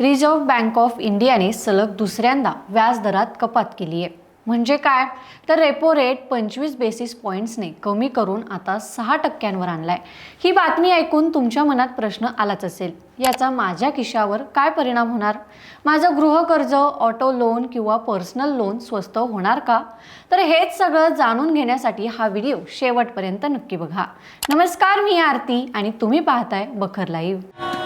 Reserve bank of इंडियाने सलग दुसऱ्यांदा व्याजदरात कपात केली आहे. म्हणजे काय? तर रेपो रेट पंचवीस बेसिस पॉईंट्सने कमी करून आता सहा टक्क्यांवर आणलाय. ही बातमी ऐकून तुमच्या मनात प्रश्न आलाच असेल. याचा माझ्या खिशावर काय परिणाम होणार? माझं गृहकर्ज ऑटो लोन किंवा पर्सनल लोन स्वस्त होणार का? तर हेच सगळं जाणून घेण्यासाठी हा व्हिडिओ शेवटपर्यंत नक्की बघा. नमस्कार मी आरती आणि तुम्ही पाहताय बखर लाईव्ह.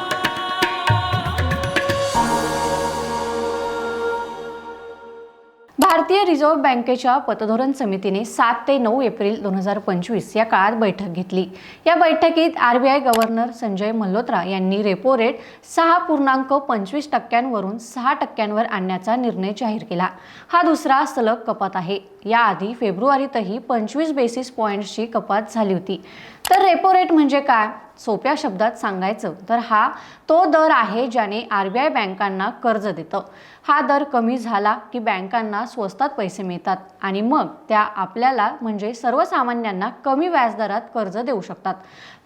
भारतीय रिझर्व्ह बँकेच्या पतधोरण समितीने सात ते नऊ एप्रिल दोन हजार पंचवीस या काळात बैठक घेतली. या बैठकीत R B I governor Sanjay Malhotra यांनी रेपो रेट सहा पूर्णांक पंचवीस टक्क्यांवरून सहा टक्क्यांवर आणण्याचा निर्णय जाहीर केला. हा दुसरा सलग कपात आहे. याआधी फेब्रुवारीतही पंचवीस बेसिस पॉईंट्सची कपात झाली होती. तर रेपो रेट म्हणजे काय? सोप्या शब्दात सांगायचं तर हा तो दर आहे ज्याने आर बी आय बँकांना कर्ज देतं. हा दर कमी झाला की बँकांना स्वस्तात पैसे मिळतात आणि मग त्या आपल्याला म्हणजे सर्वसामान्यांना कमी व्याजदरात कर्ज देऊ शकतात.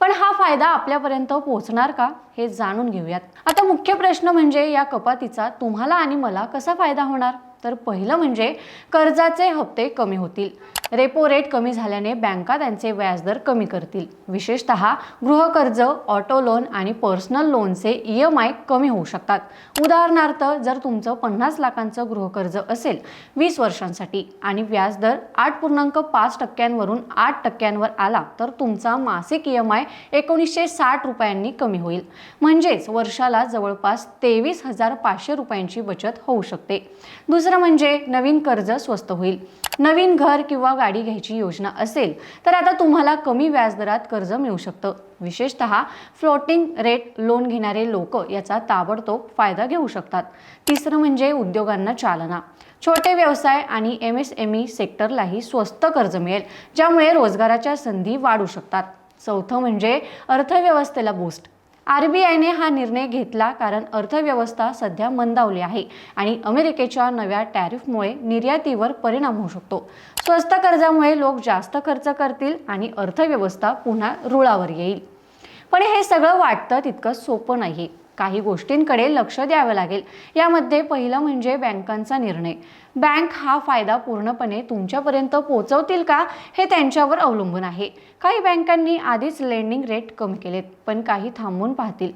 पण हा फायदा आपल्यापर्यंत पोहोचणार का हे जाणून घेऊयात. आता मुख्य प्रश्न म्हणजे या कपातीचा तुम्हाला आणि मला कसा फायदा होणार? तर पहिलं म्हणजे कर्जाचे हप्ते कमी होतील. रेपो रेट कमी झाल्याने बँका त्यांचे व्याजदर कमी करतील. विशेषतः गृहकर्ज ऑटो लोन आणि पर्सनल लोनचे ई एम आय कमी होऊ शकतात. उदाहरणार्थ जर तुमचं पन्नास लाखांचं गृहकर्ज असेल वीस वर्षांसाठी आणि व्याजदर आठ पूर्णांक पाच टक्क्यांवरून आठ टक्क्यांवर आला तर तुमचा मासिक ई एम आय एकोणीसशे साठ रुपयांनी कमी होईल. म्हणजेच वर्षाला जवळपास तेवीस हजार पाचशे रुपयांची बचत होऊ शकते. दुसरं म्हणजे नवीन कर्ज स्वस्त होईल. नवीन घर किंवा गाडी घ्यायची योजना असेल तर आता तुम्हाला कमी व्याजदरात कर्ज मिळू शकतं. विशेषतः फ्लोटिंग रेट लोन घेणारे लोक याचा ताबडतोब फायदा घेऊ शकतात. तिसरं म्हणजे उद्योगांना चालना. छोटे व्यवसाय आणि एम एस एम ई सेक्टरलाही स्वस्त कर्ज मिळेल ज्यामुळे रोजगाराच्या संधी वाढू शकतात. चौथं म्हणजे अर्थव्यवस्थेला बूस्ट आर बी आयने हा निर्णय घेतला कारण अर्थव्यवस्था सध्या मंदावली आहे आणि अमेरिकेच्या नव्या टॅरिफमुळे निर्यातीवर परिणाम होऊ शकतो. स्वस्त कर्जामुळे लोक जास्त खर्च करतील आणि अर्थव्यवस्था पुन्हा रुळावर येईल. पण हे सगळं वाटतं तितकं सोपं नाही काही गोष्टींकडे लक्ष द्यावं लागेल. यामध्ये पहिलं म्हणजे बँकांचा निर्णय. बँक हा फायदा पूर्णपणे तुमच्यापर्यंत पोहोचवतील का हे त्यांच्यावर अवलंबून आहे. काही बँकांनी आधीच लेंडिंग रेट कमी केलेत पण काही थांबून पाहतील.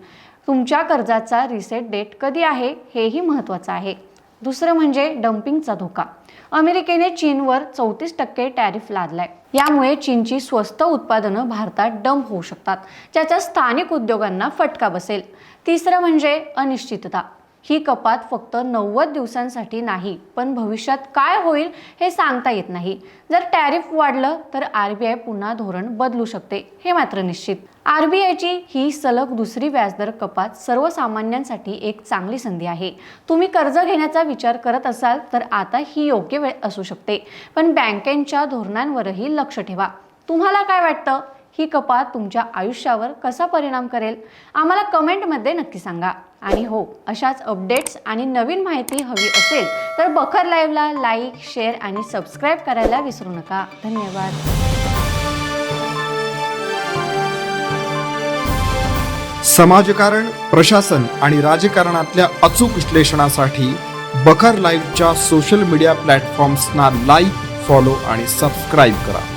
तुमच्या कर्जाचा रिसेट डेट कधी आहे हेही महत्त्वाचं आहे. दुसरं म्हणजे डम्पिंगचा धोका. अमेरिकेने चीनवर चौतीस टक्के टॅरिफ लादलाय. यामुळे चीनची स्वस्त उत्पादनं भारतात डंप होऊ शकतात. ज्याचा स्थानिक उद्योगांना फटका बसेल. तिसरं म्हणजे अनिश्चितता. ही कपात फक्त नव्वद दिवसांसाठी नाही पण भविष्यात काय होईल हे सांगता येत नाही. जर टॅरिफ वाढलं तर आर बी आय पुन्हा धोरण बदलू शकते हे मात्र निश्चित. आर बी आयची ही सलग दुसरी व्याजदर कपात सर्वसामान्यांसाठी एक चांगली संधी आहे. तुम्ही कर्ज घेण्याचा विचार करत असाल तर आता ही योग्य वेळ असू शकते पण बँकेच्या धोरणांवरही लक्ष ठेवा. तुम्हाला काय वाटतं? ही कपात तुमच्या आयुष्यावर कसा परिणाम करेल? आम्हाला कमेंटमध्ये नक्की सांगा. आणि हो अशाच अपडेट्स आणि नवीन माहिती हवी असेल तर बखर लाईव्हला लाईक शेअर आणि सबस्क्राईब करायला विसरू नका. धन्यवाद. समाजकारण प्रशासन आणि राजकारणातल्या अचूक विश्लेषणासाठी बखर लाईव्हच्या सोशल मीडिया प्लॅटफॉर्म्सना लाईक फॉलो आणि सबस्क्राईब करा.